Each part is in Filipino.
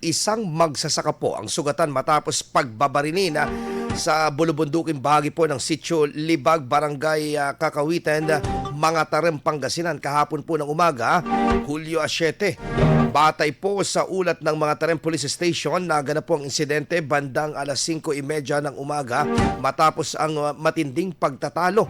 isang magsasaka po ang sugatan matapos pagbabarilin sa bulubunduking bahagi po ng sitio Libag, Barangay ah, Kakawitan, mga Tarem, Pangasinan kahapon po ng umaga, Hulyo 7. Batay po sa ulat ng mga Tarem Police Station, naganap po ang insidente bandang alas 5.30 ng umaga matapos ang ah, matinding pagtatalo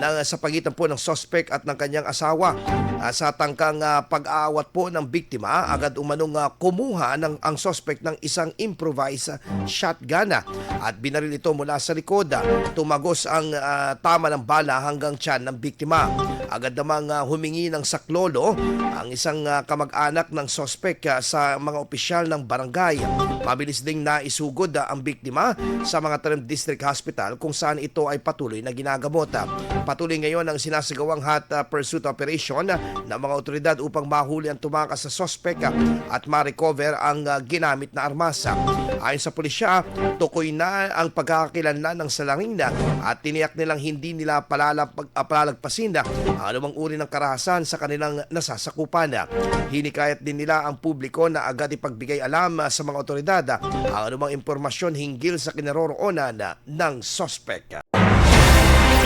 ng, sa pagitan po ng suspect at ng kanyang asawa. Ah, sa tangkang ah, pag-aawat po ng biktima, agad umanong ah, kumuha ng ang suspect ng isang improvised ah, shotgun ah, at binaril ito mula sa likod. Ah, Tumagos ang ah, tama ng bala hanggang tiyan ng biktima. Agad namang ah, humingi ng saklolo ang isang ah, kamag-anak ng suspect ah, sa mga opisyal ng barangay. Mabilis ding naisugod ah, ang biktima sa mga Tarem District Hospital kung saan ito ay patuloy na ginagamot. Patuloy ngayon ang sinasagawang hot ah, pursuit operation ah, ng mga otoridad upang mahuli ang tumakas sa suspect ah, at ma-recover ang ah, ginamit na armas. Ah, Ayon sa pulisya, tukoy na ang pagkakakilanlan ng salangin na at tiniyak nilang hindi nila palalapag, ah, palalagpasin ang anumang uri ng karahasan sa kanilang nasasakupan. Ah, Hinikayat din nila ang publiko na agad ipagbigay alam ah, sa mga otoridad ah, ang anumang impormasyon hinggil sa kinaroroonan ah, ng suspect.